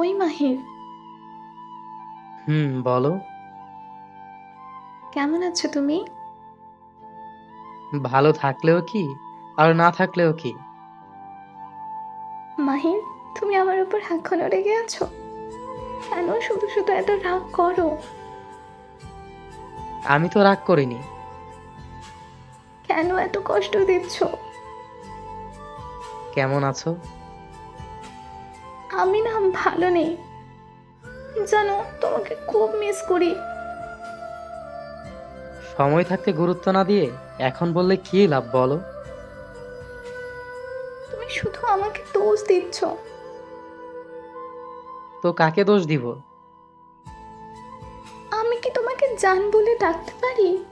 ওই মাহির? হুম বলো। কেমন আছো তুমি? ভালো থাকলেও কি আর না থাকলেও কি? মাহির তুমি আমার উপর এখনও রেগে আছো? কেন শুধু শুধু এত রাগ করো? আমি তো রাগ করিনি। কেন এত কষ্ট দিচ্ছ? কেমন আছো? আমি না ভালো নেই। জানো তোমাকে খুব মিস করি। সময় থাকতে গুরুত্ব না দিয়ে এখন বললে কি লাভ বলো? তুমি শুধু আমাকে দোষ দিচ্ছ। তো কাকে দোষ দিব? আমি কি তোমাকে জান বলে ডাকতে পারি?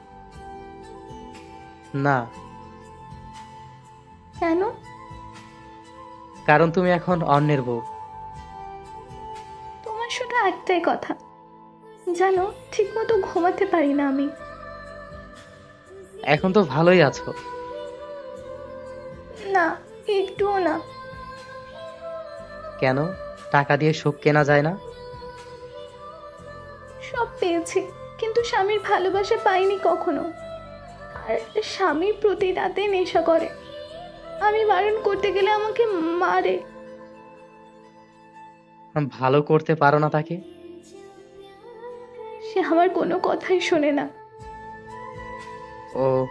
না। কেন? কারণ তুমি এখন অন্যের বউ। শুধু একটাই কথা। জানো ঠিক মতো ঘুমাতে পারি না আমি। এখন তো ভালোই আছো। না একটুও না। কেন? টাকা দিয়ে সুখ কেনা যায় না? সব পেয়েছি কিন্তু স্বামীর ভালোবাসা পাইনি কখনো। আর স্বামী প্রতি রাতে নেশা করে। আমি বারণ করতে গেলে আমাকে মারে। ভালো করতে পারো না তাকে? সে আমার কোনো কথাই শোনে না। ও।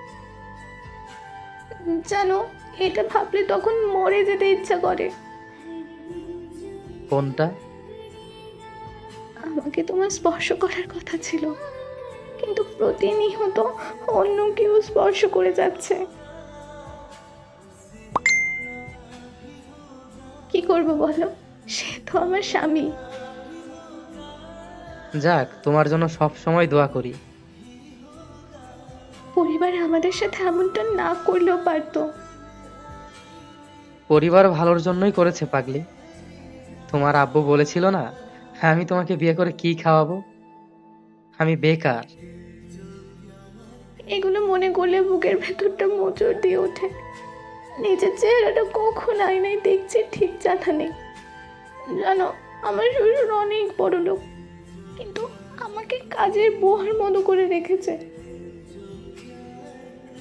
জানো এটা ভাবলে তখন মরে যেতে ইচ্ছা করে। কোনটা? আমাকে তোমার স্পর্শ করার কথা ছিল কিন্তু প্রতিনিয়ত অন্য কেউ স্পর্শ করে যাচ্ছে। কি করব বলো? সে তো আমার স্বামী। যাক তোমার জন্য সব সময় দোয়া করি। পরিবার আমাদের সাথে এমনটা না করলেও পারতো। পরিবার ভালোর জন্যই করেছে পাগলি। তোমার আব্বু বলেছিল না আমি তোমাকে বিয়ে করে কি খাওয়াবো? আমি বেকার। এগুলো মনে করলে বুকের ভেতরটা মোচড় দিয়ে ওঠে। নিজের চেহারাটা কখন আয়নায় দেখছি ঠিক জানা নেই। জানো আমার শ্বশুর অনেক বড় লোক কিন্তু আমাকে কাজের বোহার মতো করে রেখেছে।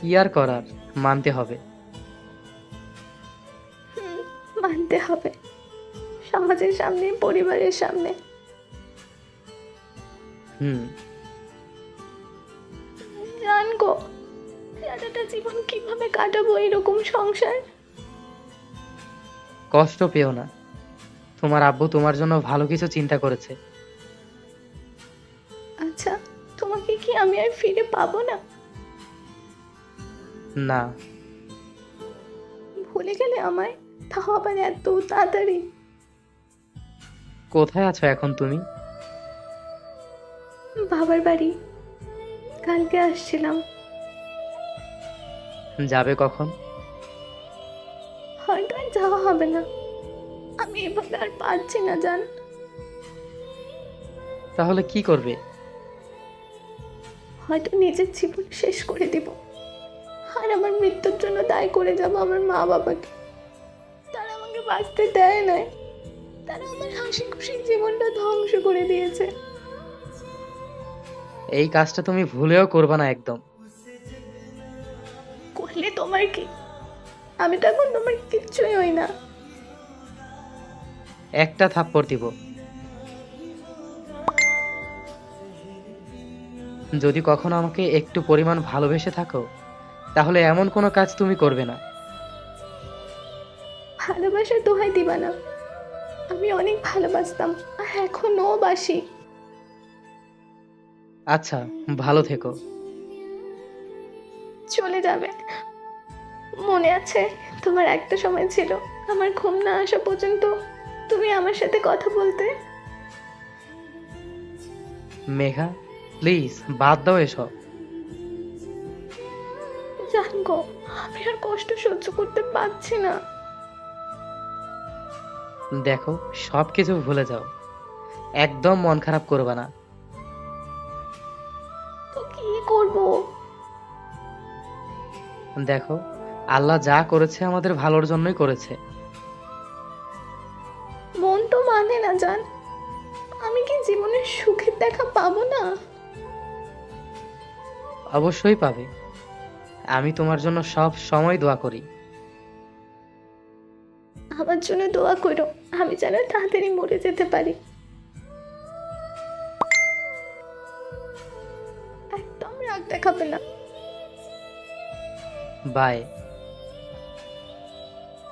কি আর করার মানতে হবে। হুম, মানতে হবে। সমাজের সামনে পরিবারের সামনে। হুম। জান গো সারাটা জীবন কীভাবে কাটাবো এরকম সংসার? কষ্ট পেও না। তোমার আব্বু তোমার জন্য ভালো কিছু চিন্তা করেছে। আচ্ছা তোমাকে কি আমি আর ফিরে পাবো না? না। ভুলে গেলে আমায়? তাও আবার এত তাড়াতাড়ি? কোথায় আছো এখন তুমি? বাবার বাড়ি। কালকে আসছিলাম। যাবে কখন? হয়তো যাওয়া হবে না। আমি এভাবে আর পারছি না জান। তাহলে কি করবে? হয়তো নিজের জীবন শেষ করে দিব। আর আমার মৃত্যুর জন্য দায় করে যাব আমার মা বাবাকে। তারা আমাকে বাঁচতে দেয় নাই। তারা আমার হাসি খুশি জীবনটা ধ্বংস করে দিয়েছে। এই কাজটা তুমি ভুলেও করবে না একদম। করলে তোমার কি? আমি তো এখন তোমার কিচ্ছুই হই না। একটা থাপ্পড় দিব। যদি কখনো আমাকে একটু পরিমাণ ভালোবেসে থাকো তাহলে এমন কোনো কাজ তুমি করবে না। ভালোবাসার দোহাই দিবা না। আমি অনেক ভালোবাসতাম আর এখনও বাসি। আচ্ছা ভালো থেকো। চলে যাবে। মনে আছে তোমার একটা সময় ছিল আমার ঘুম না আসা পর্যন্ত তুমি আমার সাথে কথা বলতে? মেঘা প্লিজ বাদ দাও এসব। জানগো আমি আর কষ্ট সহ্য করতে পারছি না। দেখো সব কিছু ভুলে যাও। একদম মন খারাপ করবে না। তো কি করব? দেখো আল্লাহ যা করেছে আমাদের ভালোর জন্যই করেছে। সুখের দেখা পাবো না। অবশ্যই পাবে। আমি তোমার জন্য সব সময় দোয়া করি। আমার জন্য দোয়া করো আমি যেন তাড়াতাড়ি মরে যেতে পারি। একদম রাগ দেখাবে না। বাই।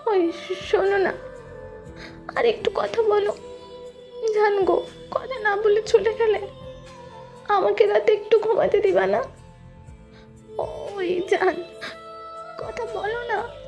ওই শোনো না আর একটু কথা বলো। জান গো কথা না বলে চলে গেলে আমাকে রাতে একটু ঘুমাতে দিবা না? ওই জান, কথা বলো না।